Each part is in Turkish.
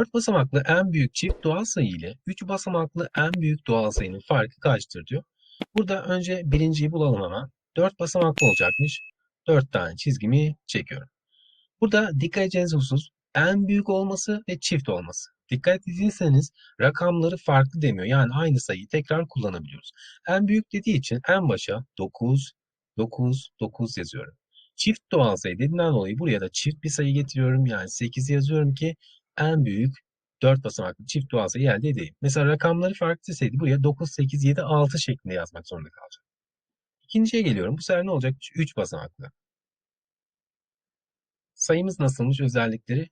4 basamaklı en büyük çift doğal sayı ile 3 basamaklı en büyük doğal sayının farkı kaçtır diyor. Burada önce birinciyi bulalım hemen. 4 basamaklı olacakmış. 4 tane çizgimi çekiyorum. Burada dikkat edeceğiniz husus en büyük olması ve çift olması. Dikkat ettiyseniz rakamları farklı demiyor. Yani aynı sayıyı tekrar kullanabiliyoruz. En büyük dediği için en başa 9, 9, 9 yazıyorum. Çift doğal sayı dediğinden dolayı buraya da çift bir sayı getiriyorum. Yani 8 yazıyorum ki en büyük 4 basamaklı çift doğal sayı elde edeyim. Mesela rakamları farklı deseydi buraya 9, 8, 7, 6 şeklinde yazmak zorunda kalacağım. İkinciye geliyorum. Bu sefer ne olacak? 3 basamaklı. Sayımız nasılmış özellikleri?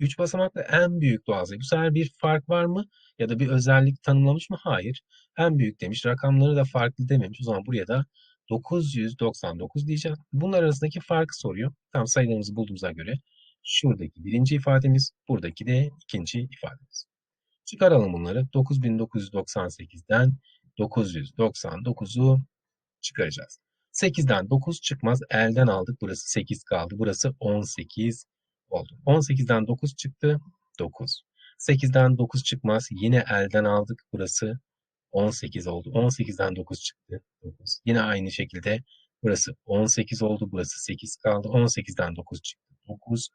3 basamaklı en büyük doğal sayı. Bu sefer bir fark var mı? Ya da bir özellik tanımlamış mı? Hayır. En büyük demiş. Rakamları da farklı dememiş. O zaman buraya da 999 diyeceğim. Bunlar arasındaki farkı soruyor. Tam sayılarımızı bulduğumuza göre şuradaki birinci ifademiz, buradaki de ikinci ifademiz. Çıkaralım bunları. 9998'den 999'u çıkaracağız. 8'den 9 çıkmaz. Elden aldık. Burası 8 kaldı. Burası 18 oldu. 18'den 9 çıktı. 9. 8'den 9 çıkmaz. Yine elden aldık. Burası 18 oldu. 18'den 9 çıktı. 9. Yine aynı şekilde burası 18 oldu. Burası 8 kaldı. 18'den 9 çıktı. 9.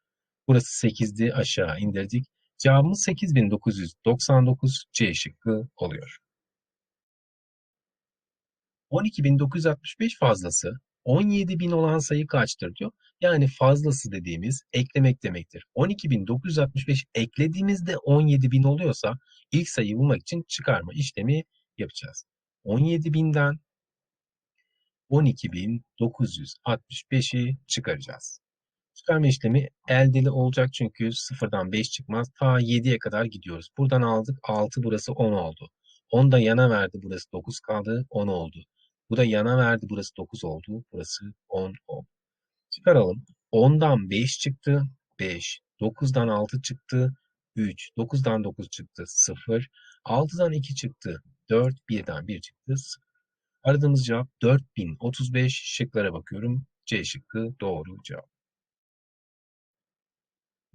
Burası 8'di. Aşağı indirdik. Cevabımız 8999 C şıkkı oluyor. 12.965 fazlası 17.000 olan sayı kaçtır diyor. Yani fazlası dediğimiz eklemek demektir. 12.965 eklediğimizde 17.000 oluyorsa ilk sayıyı bulmak için çıkarma işlemi yapacağız. 17.000'den 12.965'i çıkaracağız. Çıkarma işlemi eldeli olacak çünkü sıfırdan 5 çıkmaz. Ta 7'ye kadar gidiyoruz. Buradan aldık 6 burası 10 oldu. 10 da yana verdi burası 9 kaldı 10 oldu. Bu da yana verdi burası 9 oldu. Burası 10 oldu. Çıkaralım. 10'dan 5 çıktı. 5. 9'dan 6 çıktı. 3. 9'dan 9 çıktı. 0. 6'dan 2 çıktı. 4. 1'den 1 çıktı. 0. Aradığımız cevap 4035. Şıklara bakıyorum. C şıkkı doğru cevap.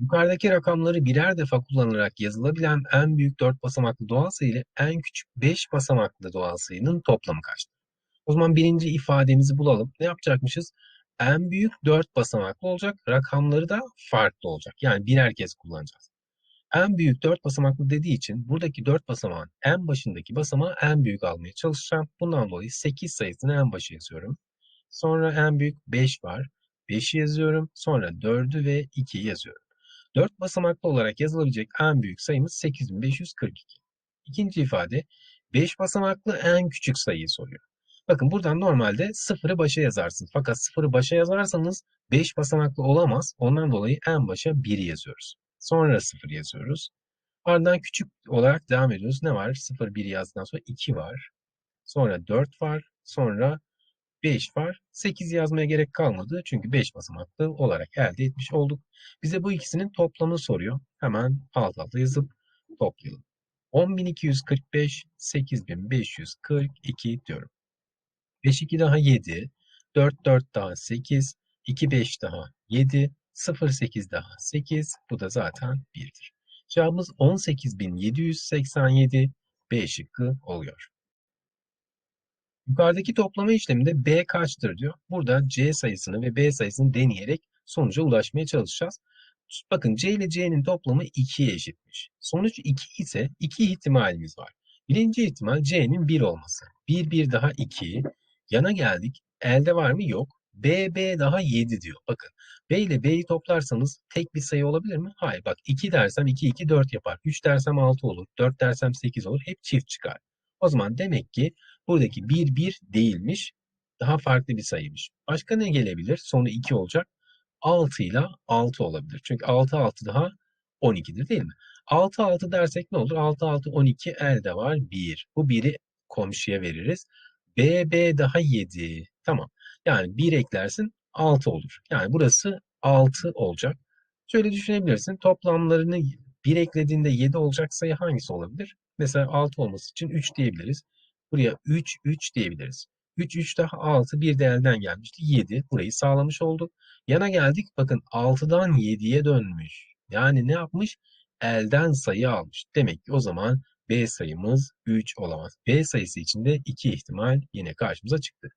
Yukarıdaki rakamları birer defa kullanarak yazılabilen en büyük 4 basamaklı doğal sayı ile en küçük 5 basamaklı doğal sayının toplamı kaçtır? O zaman birinci ifademizi bulalım. Ne yapacakmışız? En büyük 4 basamaklı olacak. Rakamları da farklı olacak. Yani birer kez kullanacağız. En büyük 4 basamaklı dediği için buradaki 4 basamağın en başındaki basamağı en büyük almaya çalışacağım. Bundan dolayı 8 sayısını en başa yazıyorum. Sonra en büyük 5 var. 5'i yazıyorum. Sonra 4'ü ve 2'yi yazıyorum. 4 basamaklı olarak yazılabilecek en büyük sayımız 8542. İkinci ifade 5 basamaklı en küçük sayıyı soruyor. Bakın buradan normalde sıfırı başa yazarsınız. Fakat sıfırı başa yazarsanız 5 basamaklı olamaz. Ondan dolayı en başa 1'i yazıyoruz. Sonra 0 yazıyoruz. Ardından küçük olarak devam ediyoruz. Ne var? 0, 1 yazdıktan sonra 2 var. Sonra 4 var. Sonra 5 var. 8 yazmaya gerek kalmadı. Çünkü 5 basamaklı olarak elde etmiş olduk. Bize bu ikisinin toplamını soruyor. Hemen alt alta yazıp toplayalım. 10.245, 8.542 diyorum. 5 2 daha 7, 4 4 daha 8, 2 5 daha 7, 0 8 daha 8. Bu da zaten 1'dir. Cevabımız 18.787 B şıkkı oluyor. Yukarıdaki toplama işleminde B kaçtır diyor. Burada C sayısını ve B sayısını deneyerek sonuca ulaşmaya çalışacağız. Bakın C ile C'nin toplamı 2'ye eşitmiş. Sonuç 2 ise 2 ihtimalimiz var. Birinci ihtimal C'nin 1 olması. 1 1 daha 2. Yana geldik. Elde var mı? Yok. B, B daha 7 diyor. Bakın B ile B'yi toplarsanız tek bir sayı olabilir mi? Hayır. Bak 2 dersem 2, 2, 4 yapar. 3 dersem 6 olur. 4 dersem 8 olur. Hep çift çıkar. O zaman demek ki buradaki 1, 1 değilmiş. Daha farklı bir sayıymış. Başka ne gelebilir? Sonu 2 olacak. 6 ile 6 olabilir. Çünkü 6, 6 daha 12'dir değil mi? 6, 6 dersek ne olur? 6, 6, 12 elde var 1. Bu 1'i komşuya veririz. B, B daha 7. Tamam. Yani 1 eklersin 6 olur. Yani burası 6 olacak. Şöyle düşünebilirsin. Toplamlarını 1 eklediğinde 7 olacak sayı hangisi olabilir? Mesela 6 olması için 3 diyebiliriz. Buraya 3, 3 diyebiliriz. 3, 3 daha 6, bir de elden gelmişti. 7. Burayı sağlamış olduk. Yana geldik. Bakın 6'dan 7'ye dönmüş. Yani ne yapmış? L'den sayı almış. Demek ki o zaman B sayımız 3 olamaz. B sayısı için de 2 ihtimal yine karşımıza çıktı.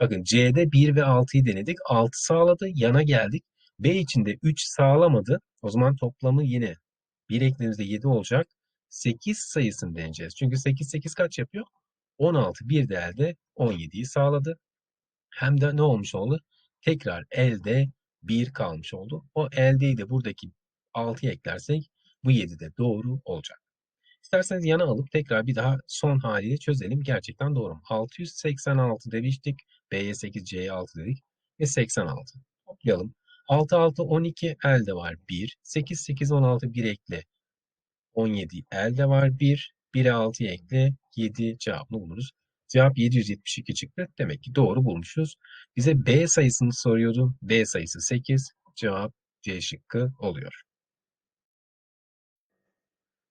Bakın C'de 1 ve 6'yı denedik. 6 sağladı. Yana geldik. B için de 3 sağlamadı. O zaman toplamı yine 1 eklediğimizde 7 olacak. 8 sayısını deneyeceğiz. Çünkü 8 8 kaç yapıyor? 16. Bir de elde 17'yi sağladı. Hem de ne olmuş oldu? Tekrar elde 1 kalmış oldu. O eldeyi de buradaki 6'ya eklersek bu 7 de doğru olacak. İsterseniz yana alıp tekrar bir daha son haliyle çözelim. Gerçekten doğru mu? 686 demiştik. B'ye 8, C'ye 6 dedik. Ve 86. Toplayalım. 6, 6, 12 elde var 1. 8, 8, 16 1 ekle. 17 elde var 1. 1'e 6 ekle. 7 cevabını buluruz. Cevap 772 çıktı. Demek ki doğru bulmuşuz. Bize B sayısını soruyordu. B sayısı 8. Cevap C şıkkı oluyor.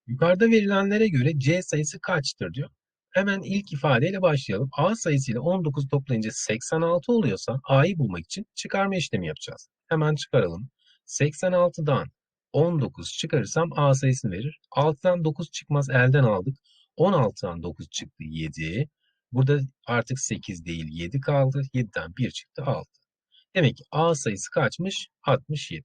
Yukarıda verilenlere göre C sayısı kaçtır diyor. Hemen ilk ifadeyle başlayalım. A sayısıyla 19 toplayınca 86 oluyorsa A'yı bulmak için çıkarma işlemi yapacağız. Hemen çıkaralım. 86'dan 19 çıkarırsam A sayısını verir. 6'dan 9 çıkmaz elden aldık. 16'dan 9 çıktı 7. Burada artık 8 değil 7 kaldı. 7'den 1 çıktı 6. Demek ki A sayısı kaçmış? 67.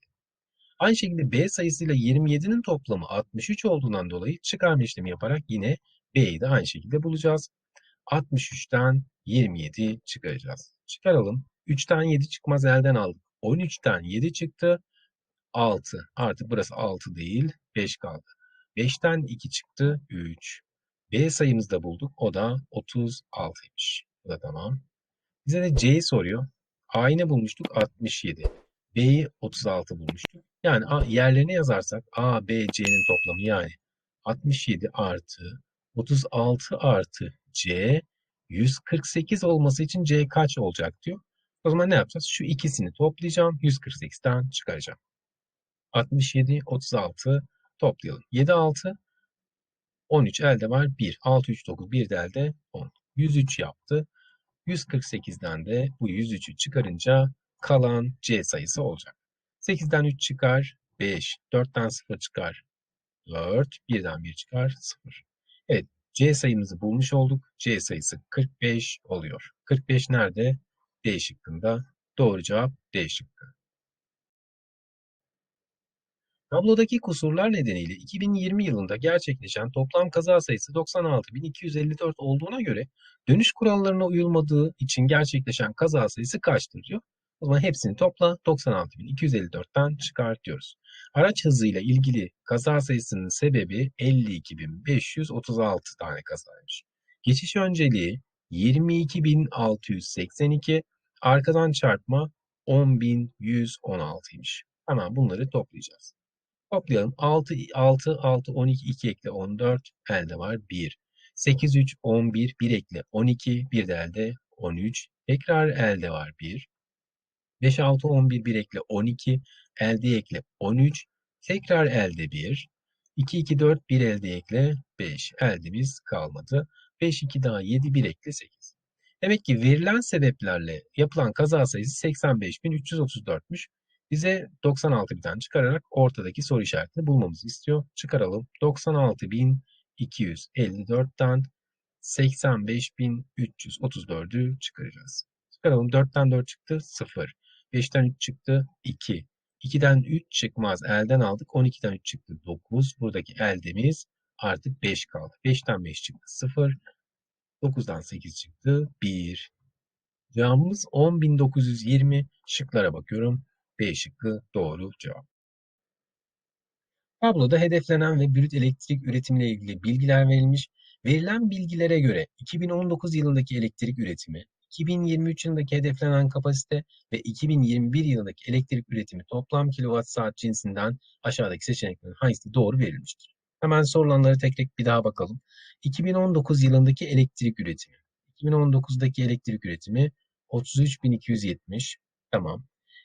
Aynı şekilde B sayısıyla 27'nin toplamı 63 olduğundan dolayı çıkarma işlemi yaparak yine B'yi de aynı şekilde bulacağız. 63'ten 27 çıkaracağız. Çıkaralım. 3'ten 7 çıkmaz elden aldık. 13'ten 7 çıktı. 6. Artık burası 6 değil. 5 kaldı. 5'ten 2 çıktı. 3. B sayımızı da bulduk. O da 36'ymış. Bu da tamam. Bize de C'yi soruyor. A'yı ne bulmuştuk? 67. B'yi 36 bulmuştuk. Yani A, yerlerine yazarsak A, B, C'nin toplamı yani 67 artı 36 artı C 148 olması için C kaç olacak diyor. O zaman ne yapacağız? Şu ikisini toplayacağım. 148'ten çıkaracağım. 67, 36 toplayalım. 7, 6, 13 elde var. 1, 6, 3, 9, 1 de elde 10. 103 yaptı. 148'den de bu 103'ü çıkarınca kalan C sayısı olacak. 8'den 3 çıkar 5, 4'ten 0 çıkar 4, 1'den 1 çıkar 0. Evet C sayımızı bulmuş olduk. C sayısı 45 oluyor. 45 nerede? D şıkkında. Doğru cevap D şıkkı. Tablodaki kusurlar nedeniyle 2020 yılında gerçekleşen toplam kaza sayısı 96.254 olduğuna göre dönüş kurallarına uyulmadığı için gerçekleşen kaza sayısı kaçtır diyor. O zaman hepsini topla 96.254'ten çıkart diyoruz. Araç hızıyla ilgili kaza sayısının sebebi 52.536 tane kazaymış. Geçiş önceliği 22.682, arkadan çarpma 10.116'ymış. Hemen bunları toplayacağız. Toplayalım. 6, 6, 6, 12, 2 ekle 14, elde var 1. 8, 3, 11, 1 ekle 12, 1 de elde 13. Tekrar elde var 1. 5, 6, 11, 1 ekle 12, elde ekle 13. Tekrar elde 1. 2, 2, 4, 1 elde ekle 5. Eldemiz kalmadı. 5, 2 daha 7, 1 ekle 8. Demek ki verilen sebeplerle yapılan kaza sayısı 85.334'müş. Bize 96 birden çıkararak ortadaki soru işaretini bulmamızı istiyor. Çıkaralım. 96.254'ten 85.334'ü çıkaracağız. Çıkaralım. 4'ten 4 çıktı. 0. 5'ten 3 çıktı. 2. 2'den 3 çıkmaz. Elden aldık. 12'den 3 çıktı. 9. Buradaki eldemiz artık 5 kaldı. 5'ten 5 çıktı. 0. 9'dan 8 çıktı. 1. Cevabımız 10.920. Şıklara bakıyorum. B şıkkı doğru cevap. Tabloda hedeflenen ve brüt elektrik üretimiyle ilgili bilgiler verilmiş. Verilen bilgilere göre 2019 yılındaki elektrik üretimi, 2023 yılındaki hedeflenen kapasite ve 2021 yılındaki elektrik üretimi toplam kilowatt saat cinsinden aşağıdaki seçeneklerin hangisi doğru verilmiştir? Hemen sorulanları tek tek bir daha bakalım. 2019 yılındaki elektrik üretimi. 2019'daki elektrik üretimi 33.270. Tamam.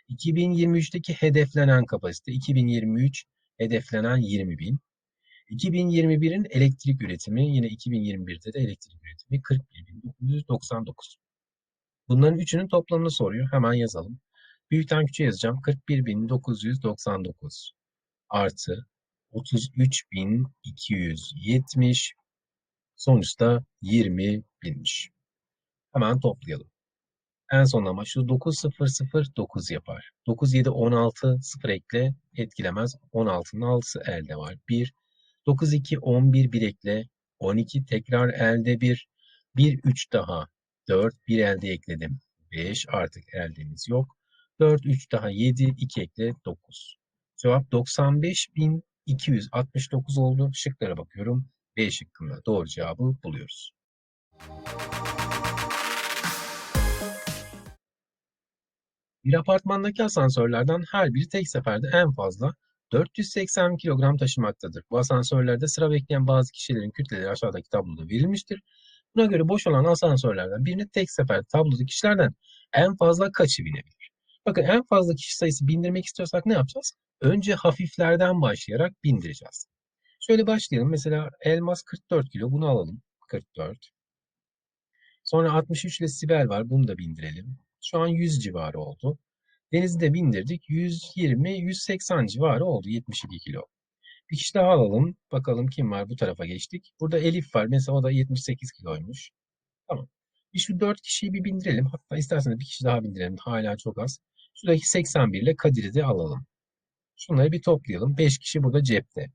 2023'teki hedeflenen kapasite 2023 hedeflenen 20.000. 2021'in elektrik üretimi yine 2021'de de elektrik üretimi 41.999. Bunların üçünün toplamını soruyor. Hemen yazalım. Büyükten küçüğe yazacağım. 41.999 artı 33.270 sonuçta 20 binmiş. Hemen toplayalım. En son ama şu 9009 yapar. 97 16 0 ekle etkilemez. 16'nın 6'sı elde var. 1 92 11 1 ekle 12 tekrar elde 1 1 3 daha 4 1 elde ekledim. 5 artık eldemiz yok. 4 3 daha 7 2 ekle 9. Cevap 95.269 oldu. Şıklara bakıyorum. B şıkkında doğru cevabı buluyoruz. Bir apartmandaki asansörlerden her biri tek seferde en fazla 480 kilogram taşımaktadır. Bu asansörlerde sıra bekleyen bazı kişilerin kütleleri aşağıdaki tabloda verilmiştir. Buna göre boş olan asansörlerden birine tek seferde tablodaki kişilerden en fazla kaçı binebilir? Bakın en fazla kişi sayısı bindirmek istiyorsak ne yapacağız? Önce hafiflerden başlayarak bindireceğiz. Şöyle başlayalım. Mesela elmas 44 kilo. Bunu alalım. 44. Sonra 63 ile Sibel var. Bunu da bindirelim. Şu an 100 civarı oldu. Deniz'i de bindirdik. 120-180 civarı oldu. 72 kilo. Bir kişi daha alalım. Bakalım kim var? Bu tarafa geçtik. Burada Elif var. Mesela o da 78 kiloymuş. Tamam. Bir şu 4 kişiyi bir bindirelim. Hatta isterseniz bir kişi daha bindirelim. Hala çok az. Şuradaki 81 ile Kadir'i de alalım. Şunları bir toplayalım. 5 kişi burada cepte.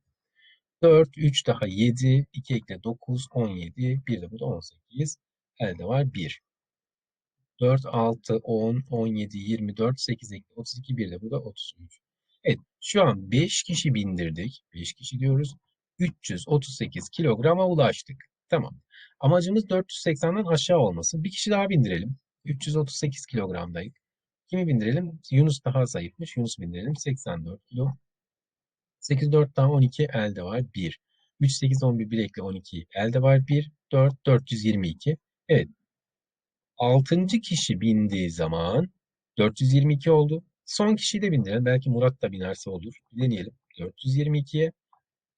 4, 3 daha 7, 2 ekle 9, 17, 1 de burada 18. Elde var 1. 4, 6, 10, 17, 24, 8 ekle 32, 1 de burada 33. Evet, şu an 5 kişi bindirdik. 5 kişi diyoruz. 338 kilograma ulaştık. Tamam. Amacımız 480'den aşağı olması. Bir kişi daha bindirelim. 338 kilogramdayız. Kimi bindirelim? Yunus daha zayıfmış. Yunus bindirelim. 84 kilo. 8, 4 daha 12 elde var 1. 3, 8, 11, 1 ekle 12 elde var 1. 4, 422. Evet. 6. kişi bindiği zaman 422 oldu. Son kişiyi de bindirelim. Belki Murat da binerse olur. Deneyelim. 422'ye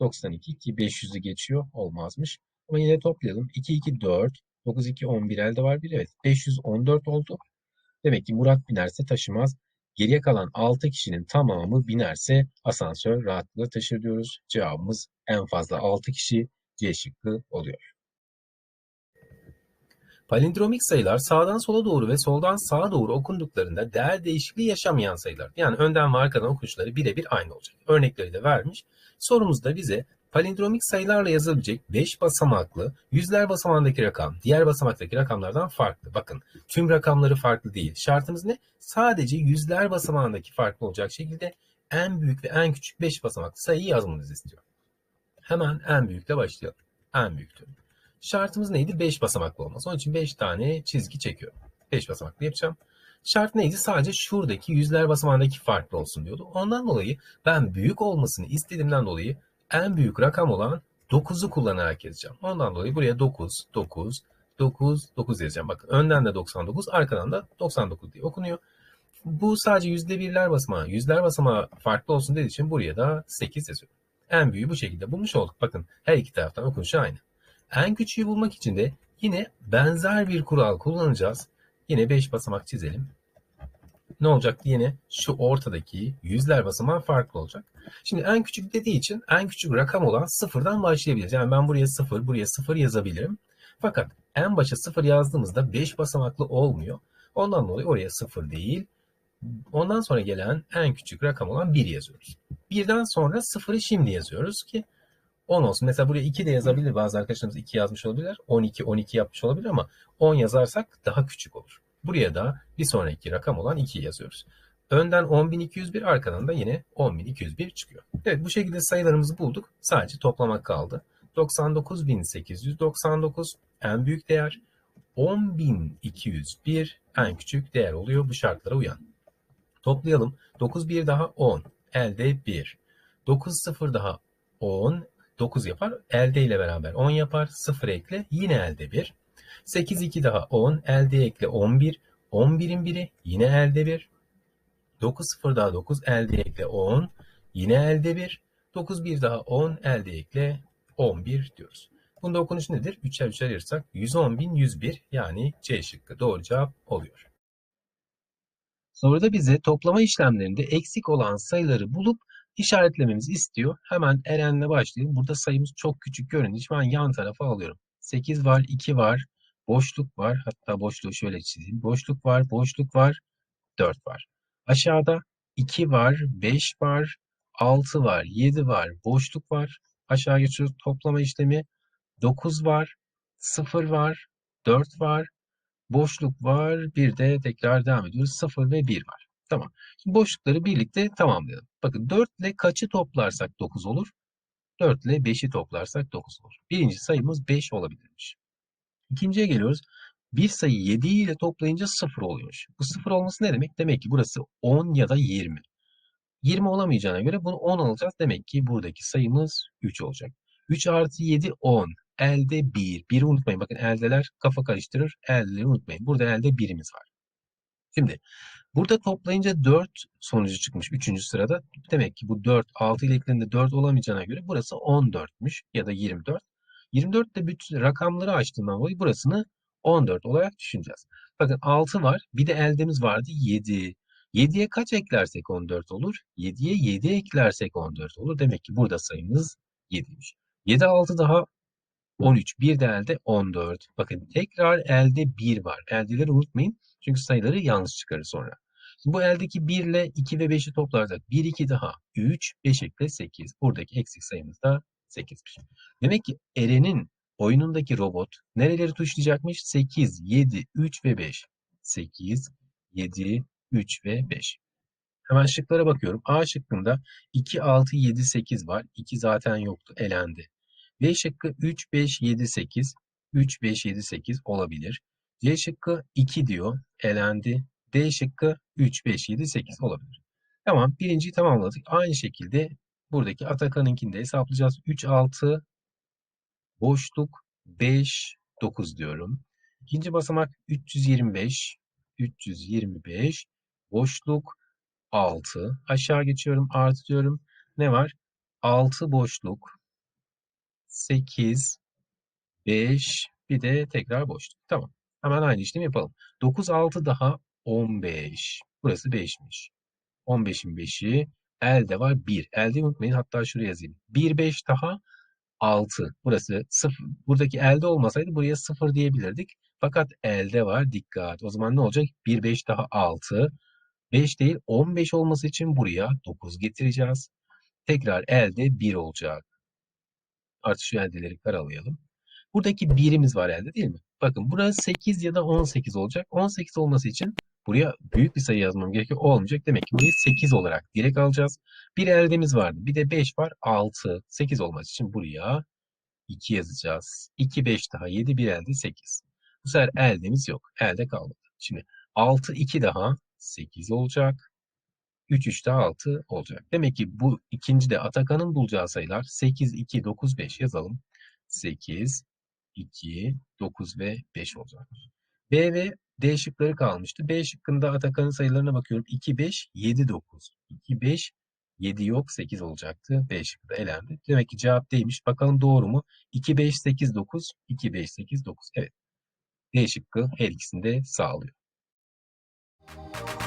92 ki 500'ü geçiyor. Olmazmış. Ama yine toplayalım. 2, 2, 4. 9, 2, 11 elde var 1. Evet. 514 oldu. Demek ki Murat binerse taşımaz. Geriye kalan 6 kişinin tamamı binerse asansör rahatlıkla taşır diyoruz. Cevabımız en fazla 6 kişi C şıkkı oluyor. Palindromik sayılar sağdan sola doğru ve soldan sağa doğru okunduklarında değer değişikliği yaşamayan sayılar. Yani önden ve arkadan okunuşları birebir aynı olacak. Örnekleri de vermiş. Sorumuzda bize palindromik sayılarla yazılabilecek 5 basamaklı yüzler basamağındaki rakam diğer basamaktaki rakamlardan farklı. Bakın tüm rakamları farklı değil. Şartımız ne? Sadece yüzler basamağındaki farklı olacak şekilde en büyük ve en küçük 5 basamaklı sayıyı yazmamızı istiyor. Hemen en büyükle başlayalım. En büyüktür. Şartımız neydi? 5 basamaklı olması. Onun için 5 tane çizgi çekiyorum. 5 basamaklı yapacağım. Şart neydi? Sadece şuradaki yüzler basamağındaki farklı olsun diyordu. Ondan dolayı ben büyük olmasını istediğimden dolayı en büyük rakam olan 9'u kullanarak yazacağım. Ondan dolayı buraya 9, 9, 9, 9 yazacağım. Bakın önden de 99, arkadan da 99 diye okunuyor. Bu sadece yüzde birler basamağı, yüzler basamağı farklı olsun dediği için buraya da 8 yazıyorum. En büyüğü bu şekilde bulmuş olduk. Bakın her iki taraftan okunuşu aynı. En küçüğü bulmak için de yine benzer bir kural kullanacağız. Yine 5 basamak çizelim. Ne olacak yine? Şu ortadaki yüzler basamağı farklı olacak. Şimdi en küçük dediği için en küçük rakam olan sıfırdan başlayabiliriz. Yani ben buraya sıfır, buraya sıfır yazabilirim. Fakat en başa sıfır yazdığımızda 5 basamaklı olmuyor. Ondan dolayı oraya sıfır değil. Ondan sonra gelen en küçük rakam olan 1 yazıyoruz. Birden sonra sıfırı şimdi yazıyoruz ki 10 olsun. Mesela buraya 2 de yazabilir. Bazı arkadaşlarımız 2 yazmış olabilir. 12, 12 yapmış olabilir ama 10 yazarsak daha küçük olur. Buraya da bir sonraki rakam olan 2 yazıyoruz. Önden 10.201 arkadan da yine 10.201 çıkıyor. Evet bu şekilde sayılarımızı bulduk. Sadece toplamak kaldı. 99.899 en büyük değer. 10.201 en küçük değer oluyor bu şartlara uyan. Toplayalım. 9 1 daha 10. Elde 1. 9 0 daha 10. 9 yapar. Elde ile beraber 10 yapar. 0 ekle. Yine elde 1. 8 2 daha 10. Elde ekle 11. 11'in biri yine elde 1. 9 0 daha 9. Elde ekle 10. Yine elde 1. 9 1 daha 10. Elde ekle 11 diyoruz. Bunda okunuş nedir? 3'er 3'er ayırsak 110.101 yani C şıkkı doğru cevap oluyor. Soruda bize toplama işlemlerinde eksik olan sayıları bulup işaretlememizi istiyor. Hemen Eren'le başlayalım. Burada sayımız çok küçük göründüğü için ben yan tarafa alıyorum. 8 var, 2 var, boşluk var. Hatta boşluğu şöyle çizeyim. Boşluk var, boşluk var, 4 var. Aşağıda 2 var, 5 var, 6 var, 7 var, boşluk var. Aşağı geçiyoruz toplama işlemi. 9 var, 0 var, 4 var, boşluk var. Bir de tekrar devam ediyoruz. 0 ve 1 var. Tamam. Şimdi boşlukları birlikte tamamlayalım. Bakın 4 ile kaçı toplarsak 9 olur? 4 ile 5'i toplarsak 9 olur. Birinci sayımız 5 olabilirmiş. İkinciye geliyoruz. Bir sayı 7 ile toplayınca 0 oluyormuş. Bu 0 olması ne demek? Demek ki burası 10 ya da 20. 20 olamayacağına göre bunu 10 alacağız. Demek ki buradaki sayımız 3 olacak. 3 artı 7 10. Elde 1. 1'i unutmayın. Bakın eldeler kafa karıştırır. Eldeleri unutmayın. Burada elde 1'imiz var. Şimdi burada toplayınca 4 sonucu çıkmış 3. sırada. Demek ki bu 4 6 ile ekleninde 4 olamayacağına göre burası 14'müş ya da 24. 24 de bütün rakamları açtığımdan dolayı burasını 14 olarak düşüneceğiz. Bakın 6 var. Bir de eldemiz vardı 7. 7'ye kaç eklersek 14 olur? 7'ye 7 eklersek 14 olur. Demek ki burada sayımız 7'ymiş. 7 6 daha 13. Bir de elde 14. Bakın tekrar elde 1 var. Eldeleri unutmayın. Çünkü sayıları yanlış çıkarır sonra. Bu eldeki 1 ile 2 ve 5'i toplarsak 1 2 daha 3 5 ekle 8. Buradaki eksik sayımız da 8'miş. Demek ki Eren'in oyunundaki robot nereleri tuşlayacakmış? 8, 7, 3 ve 5. 8, 7, 3 ve 5. Hemen şıklara bakıyorum. A şıkkında 2, 6, 7, 8 var. 2 zaten yoktu. Elendi. B şıkkı 3, 5, 7, 8. 3, 5, 7, 8 olabilir. C şıkkı 2 diyor. Elendi. D şıkkı 3, 5, 7, 8 olabilir. Tamam. Birinciyi tamamladık. Aynı şekilde buradaki Atakan'ınkini de hesaplayacağız. 3, 6, boşluk 5, 9 diyorum. İkinci basamak 325, 325, boşluk 6. Aşağı geçiyorum, artı diyorum. Ne var? 6 boşluk, 8, 5, bir de tekrar boşluk. Tamam. Hemen aynı işlemi yapalım. 9, 6 daha 15. Burası 5'miş. 15'in 5'i elde var 1. Elde unutmayın hatta şuraya yazayım. 1, 5 daha 6. Burası 0. Buradaki elde olmasaydı buraya 0 diyebilirdik. Fakat elde var dikkat. O zaman ne olacak? 1, 5 daha 6. 5 değil 15 olması için buraya 9 getireceğiz. Tekrar elde 1 olacak. Artık şu karalayalım. Buradaki birimiz var elde değil mi? Bakın burası 8 ya da 18 olacak. 18 olması için buraya büyük bir sayı yazmam gerekiyor. Olmayacak. Demek ki burayı 8 olarak direkt alacağız. Bir eldemiz vardı. Bir de 5 var. 6. 8 olması için buraya 2 yazacağız. 2, 5 daha 7. Bir elde 8. Bu sefer eldemiz yok. Elde kalmadı. Şimdi 6, 2 daha 8 olacak. 3, 3 daha 6 olacak. Demek ki bu ikinci de Atakan'ın bulacağı sayılar 8, 2, 9, 5 yazalım. 8, 2, 9 ve 5 olacak. B ve D şıkları kalmıştı. B şıkkında Atakan'ın sayılarına bakıyorum. 2, 5, 7, 9. 2, 5, 7 yok 8 olacaktı. B şıkkı da elendi. Demek ki cevap D'ymiş. Bakalım doğru mu? 2, 5, 8, 9. 2, 5, 8, 9. Evet. D şıkkı her ikisini de sağlıyor. Müzik